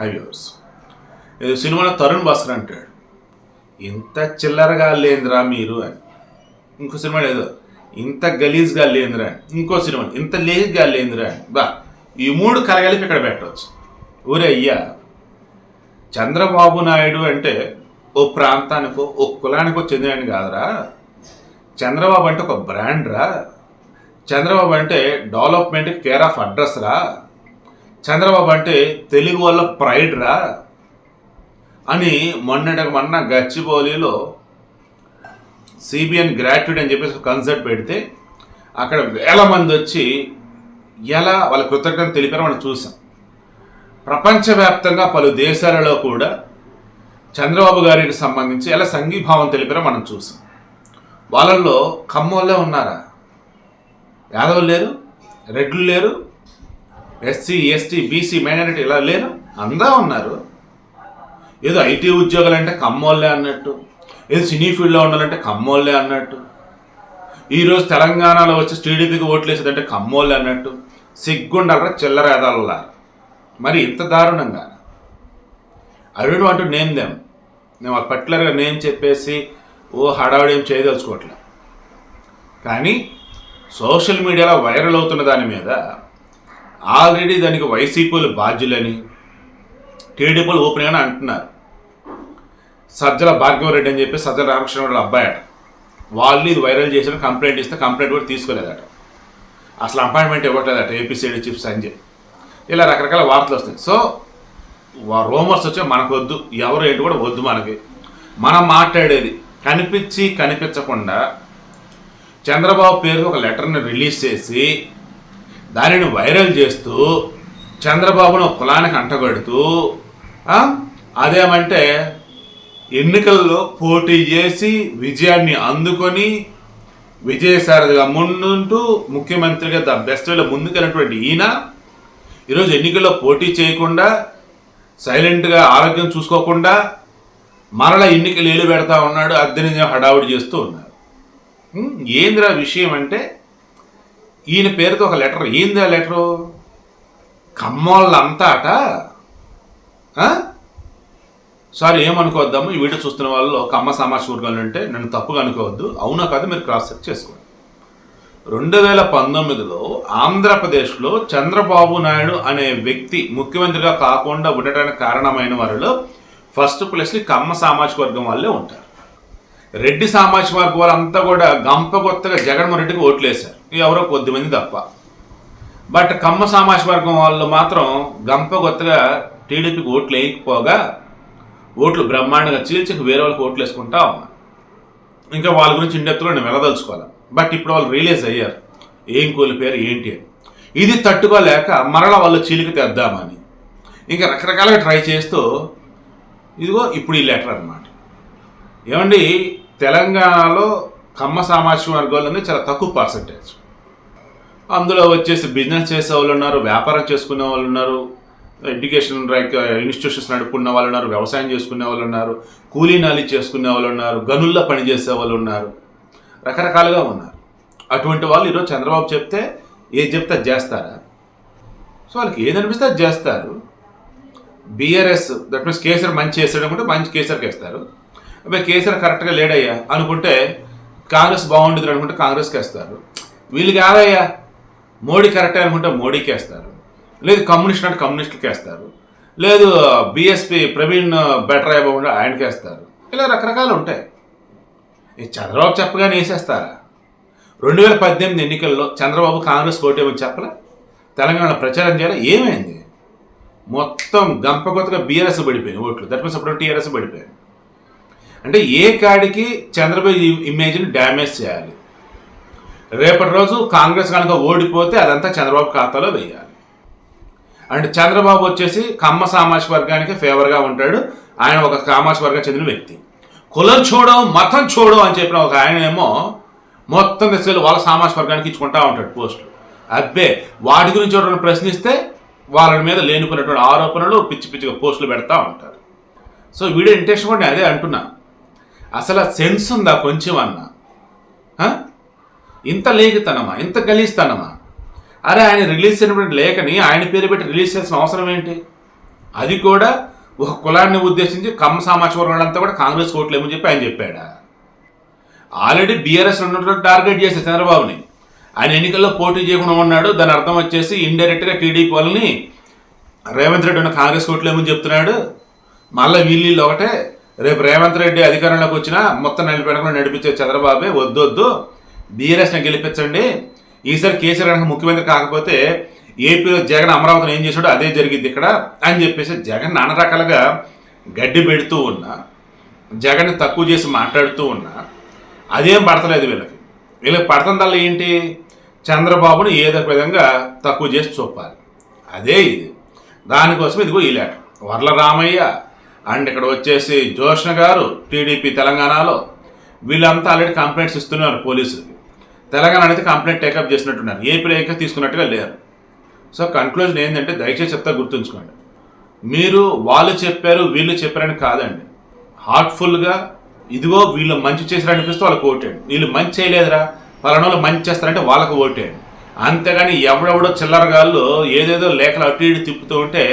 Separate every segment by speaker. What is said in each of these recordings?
Speaker 1: హైవర్స్ ఏదో సినిమాలో తరుణ్ భాస్కర్ అంటాడు. ఇంత చిల్లరగా లేదురా మీరు అని. ఇంకో సినిమా లేదు ఇంత గలీజ్గా లేదురా అని. ఇంకో సినిమా ఇంత లేజ్గా లేదురా అని. బా ఈ మూడు కలగలిపి ఇక్కడ పెట్టవచ్చు. ఊరే అయ్యా చంద్రబాబు నాయుడు అంటే ఓ ప్రాంతానికో ఓ కులానికో చెందిన కాదురా. చంద్రబాబు అంటే ఒక బ్రాండ్ రా చంద్రబాబు అంటే డెవలప్మెంట్ కేర్ ఆఫ్ అడ్రస్ రా చంద్రబాబు అంటే తెలుగు వల్ల ప్రైడ్ రా అని మొన్నటి మొన్న గచ్చిబౌలిలో సిబిఎన్ గ్రాట్యుడ్ అని చెప్పేసి కన్సర్ట్ పెడితే అక్కడ వేల మంది వచ్చి ఎలా వాళ్ళ కృతజ్ఞత తెలిపారో మనం చూసాం. ప్రపంచవ్యాప్తంగా పలు దేశాలలో కూడా చంద్రబాబు గారికి సంబంధించి ఎలా సంఘీభావం తెలిపారో మనం చూసాం. వాళ్ళల్లో ఖమ్మోళ్ళే ఉన్నారా? యాదవులు లేరు? రెడ్లు లేరు? ఎస్సీ ఎస్టీ బీసీ మైనారిటీ ఇలా లేరు. అందా ఉన్నారు. ఏదో ఐటీ ఉద్యోగాలు అంటే కమ్మోళ్ళే అన్నట్టు. ఏదో సినీ ఫీల్డ్లో ఉండాలంటే కమ్మోళ్ళే అన్నట్టు. ఈరోజు తెలంగాణలో వచ్చి టీడీపీకి ఓట్లు వేసేదంటే కమ్మోళ్ళే అన్నట్టు. సిగ్గుండాలరా చిల్లరేదాలరా. మరి ఇంత దారుణంగా I don't want name them మేము వాళ్ళ పర్టికులర్గా నేమ్ చెప్పేసి ఓ హడావిడి ఏం చేయదలుచుకోవట్లే. కానీ సోషల్ మీడియాలో వైరల్ అవుతున్న దాని మీద ఆల్రెడీ దానికి వైసీపీలు బాధ్యులని టీడీపీలు ఓపెన్ అని అంటున్నారు. సజ్జల భార్గవరెడ్డి అని చెప్పి సజ్జల రామకృష్ణ అబ్బాయి అట. వాళ్ళు ఇది వైరల్ చేసిన కంప్లైంట్ ఇస్తే కంప్లైంట్ కూడా తీసుకోలేదట. అసలు అపాయింట్మెంట్ ఇవ్వట్లేదట ఏపీసీడీ చీఫ్ సంజయ్. ఇలా రకరకాల వార్తలు వస్తాయి సో రోమర్స్ వచ్చే మనకు వద్దు ఎవరు ఏంటి కూడా వద్దు మనకి. మనం మాట్లాడేది కనిపించి కనిపించకుండా చంద్రబాబు పేరు ఒక లెటర్ని రిలీజ్ చేసి దానిని వైరల్ చేస్తూ చంద్రబాబును కులానికి అంటగడుతూ అదేమంటే ఎన్నికల్లో పోటీ చేసి విజయాన్ని అందుకొని విజయసారథిగా ముందుంటూ ముఖ్యమంత్రిగా ద బెస్ట్ వేలో ముందుకెళ్ళినటువంటి ఈయన ఈరోజు ఎన్నికల్లో పోటీ చేయకుండా సైలెంట్గా ఆరోగ్యం చూసుకోకుండా మరలా ఎన్నికలు ఏలు పెడతా ఉన్నాడు అద్దెని హడావుడి చేస్తూ ఉన్నారు. ఉం, ఏందిరా విషయం అంటే ఈయన పేరుతో ఒక లెటర్. ఏంది ఆ లెటరు? కమ్మోళ్ళంతా అట సారీ ఏమనుకోవద్దాము? ఈ వీడియో చూస్తున్న వాళ్ళు కమ్మ సమాజ్ వర్గాలు అంటే నన్ను తప్పుగా అనుకోవద్దు. అవునా కాదు? మీరు క్రాస్ చెక్ చేసుకోండి. రెండు వేల పంతొమ్మిదిలో ఆంధ్రప్రదేశ్లో చంద్రబాబు నాయుడు అనే వ్యక్తి ముఖ్యమంత్రిగా కాకుండా ఉండటానికి కారణమైన వారిలో ఫస్ట్ ప్లేస్ని కమ్మ సామాజిక వర్గం వాళ్ళే ఉంటారు. రెడ్డి సామాజిక వర్గం వాళ్ళంతా కూడా గంప కొత్తగా జగన్మోహన్ రెడ్డికి ఓట్లేశారు. ఎవరో కొద్దిమంది తప్ప. బట్ కమ్మ సామాజిక వర్గం వాళ్ళు మాత్రం గంప కొత్తగా టీడీపీకి ఓట్లు వేయకపోగా ఓట్లు బ్రహ్మాండంగా చీల్చి వేరే వాళ్ళకి ఓట్లు వేసుకుంటా ఉన్నారు. ఇంకా వాళ్ళ గురించి ఇండెప్త్లో నేను వెళ్ళదలుచుకోవాలి. బట్ ఇప్పుడు వాళ్ళు రియలైజ్ అయ్యారు. ఏం పేరు ఏంటి అని. ఇది తట్టుకోలేక మరలా వాళ్ళు చీలిక తెద్దామని. ఇంకా రకరకాలుగా ట్రై చేస్తూ ఇదిగో ఇప్పుడు ఈ లెటర్ అన్నమాట. ఏమండి తెలంగాణలో కమ్మ సామాజిక వర్గాలనే చాలా తక్కువ పర్సంటేజ్ అందులో వచ్చేసి బిజినెస్ చేసే వాళ్ళు ఉన్నారు వ్యాపారం చేసుకునే వాళ్ళు ఉన్నారు ఎడ్యుకేషన్ ఇన్స్టిట్యూషన్స్ నడుపుకున్న వాళ్ళు ఉన్నారు వ్యవసాయం చేసుకునే వాళ్ళు ఉన్నారు కూలీ నాలి చేసుకునే వాళ్ళు ఉన్నారు గనుల్లో పనిచేసే వాళ్ళు ఉన్నారు రకరకాలుగా ఉన్నారు. అటువంటి వాళ్ళు ఈరోజు చంద్రబాబు చెప్తే ఏది చెప్తే అది చేస్తారా? సో వాళ్ళకి ఏది అనిపిస్తే అది చేస్తారు. బీఆర్ఎస్ దట్ మీన్స్ కేసీఆర్ మంచి చేస్తాడు అనుకుంటే మంచి కేసీఆర్కి వేస్తారు అబ్బాయి కేసీఆర్ కరెక్ట్గా లేడయ్యా అనుకుంటే కాంగ్రెస్ బాగుంటుంది అనుకుంటే కాంగ్రెస్కి వేస్తారు వీళ్ళు కాదయ్యా మోడీ కరెక్ట్ అనుకుంటే మోడీకి వేస్తారు లేదు కమ్యూనిస్ట్ అంటే కమ్యూనిస్ట్కి వేస్తారు లేదు బీఎస్పీ ప్రవీణ్ బెటర్ అయ్యబోకుండా ఆయనకి వేస్తారు ఇలా రకరకాలు ఉంటాయి. ఈ చంద్రబాబు చెప్పగానే వేసేస్తారా? రెండు వేల పద్దెనిమిది ఎన్నికల్లో చంద్రబాబు కాంగ్రెస్ ఓటేమని చెప్పలే? తెలంగాణ ప్రచారం చేయాలి? ఏమైంది? మొత్తం గంపగొత్తగా బీఆర్ఎస్ పడిపోయింది ఓట్లు. దట్ మీన్స్ అప్పుడు టీఆర్ఎస్ పడిపోయింది. అంటే ఏ కాడికి చంద్రబాబు ఇమేజ్ని డ్యామేజ్ చేయాలి? రేపటి రోజు కాంగ్రెస్ కనుక ఓడిపోతే అదంతా చంద్రబాబు ఖాతాలో వేయాలి అంటే చంద్రబాబు వచ్చేసి కమ్మ సామాజిక వర్గానికి ఫేవర్గా ఉంటాడు. ఆయన ఒక సామాజిక వర్గం చెందిన వ్యక్తి. కులం చూడడం మతం చూడడం అని చెప్పిన ఒక ఆయన ఏమో మొత్తం తీసుకెళ్ళి వాళ్ళ సామాజిక వర్గానికి ఇచ్చుకుంటా ఉంటాడు పోస్టులు అబ్బే వాటి గురించి ఎవరైనా ప్రశ్నిస్తే వాళ్ళ మీద లేనుకున్నటువంటి ఆరోపణలు పిచ్చి పిచ్చిగా పోస్టులు పెడతా ఉంటారు. సో వీడియో ఇంటెన్షన్ కూడా నేను అదే అంటున్నా. అసలు సెన్స్ ఉందా కొంచెం అన్నా ఇంత లేఖతనమా ఇంత గలీస్తనమా అరే ఆయన రిలీజ్ చేసినటువంటి లేఖని ఆయన పేరు పెట్టి రిలీజ్ చేసిన అవసరం ఏంటి? అది కూడా ఒక కులాన్ని ఉద్దేశించి కమ్మ సామాజిక అంతా కూడా కాంగ్రెస్ ఓట్లు చెప్పి ఆయన చెప్పాడా? ఆల్రెడీ బీఆర్ఎస్ ఉన్నటువంటి టార్గెట్ చేసే చంద్రబాబుని. ఆయన ఎన్నికల్లో పోటీ చేయకుండా ఉన్నాడు. దాని అర్థం వచ్చేసి ఇండైరెక్ట్గా టీడీపీ వాళ్ళని రేవంత్ రెడ్డి ఉన్న కాంగ్రెస్ ఓట్లు చెప్తున్నాడు. మళ్ళీ వీళ్ళు ఒకటే రేపు రేవంత్ రెడ్డి అధికారంలోకి వచ్చినా మొత్తం నడిపెడకుండా నడిపించే చంద్రబాబే వద్దు వద్దు. బీఆర్ఎస్ని గెలిపించండి. ఈసారి కేసీఆర్ కనుక ముఖ్యమంత్రి కాకపోతే ఏపీలో జగన్ అమరావతిని ఏం చేశాడో అదే జరిగింది ఇక్కడ అని చెప్పేసి జగన్ నానా రకాలుగా గడ్డి పెడుతూ ఉన్నా జగన్ తక్కువ చేసి మాట్లాడుతూ ఉన్నా అదేం పడతలేదు వీళ్ళకి. వీళ్ళకి పడుతుందల్లా ఏంటి? చంద్రబాబును ఏదో ఒక విధంగా తక్కువ చేసి చూపాలి. అదే ఇది. దానికోసం ఇదిగో ఈ లేటర్ వర్ల రామయ్య అండ్ ఇక్కడ వచ్చేసి జోష్ణ గారు టీడీపీ తెలంగాణలో వీళ్ళంతా ఆల్రెడీ కంప్లైంట్స్ ఇస్తున్నారు పోలీసులకి. తెలంగాణ అనేది కంప్లైంట్ టేకప్ చేసినట్టున్నారు. ఏపీలో ఇంకా తీసుకున్నట్టుగా లేరు. సో కన్క్లూజన్ ఏంటంటే దయచేసి చెప్తా గుర్తుంచుకోండి. మీరు వాళ్ళు చెప్పారు వీళ్ళు చెప్పారని కాదండి. హార్ట్ఫుల్గా ఇదిగో వీళ్ళు మంచి చేశారు అనిపిస్తే వాళ్ళకి ఓటేయండి. వీళ్ళు మంచి చేయలేదురా పలానోళ్ళు మంచి చేస్తారంటే వాళ్ళకి ఓటేయండి. అంతేగాని ఎవడెవడో చిల్లరగాళ్ళు ఏదేదో లేఖలు అటు ఇటు తిప్పుతూ ఉంటే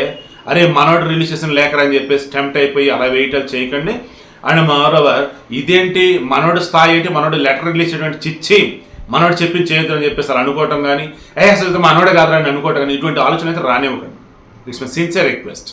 Speaker 1: అరే మనోడు రిలీజ్ చేసిన లేఖరని అని చెప్పేసి టెంప్ట్ అయిపోయి అలా వెయిటల్ చేయకండి. అండ్ మరోవర్ ఇదేంటి? మనోడు స్థాయి ఏంటి? మనోడు లెటర్ రిలీజ్ చేయడం చిచ్చి మనోడు చెప్పింది చేయొద్దు అని చెప్పేసి అలా అనుకోవటం కానీ ఏ అసలు మనోడే కాదురా అని అనుకోవటం కానీ ఇటువంటి ఆలోచన అయితే రానివ్వకండి. It's my sincere request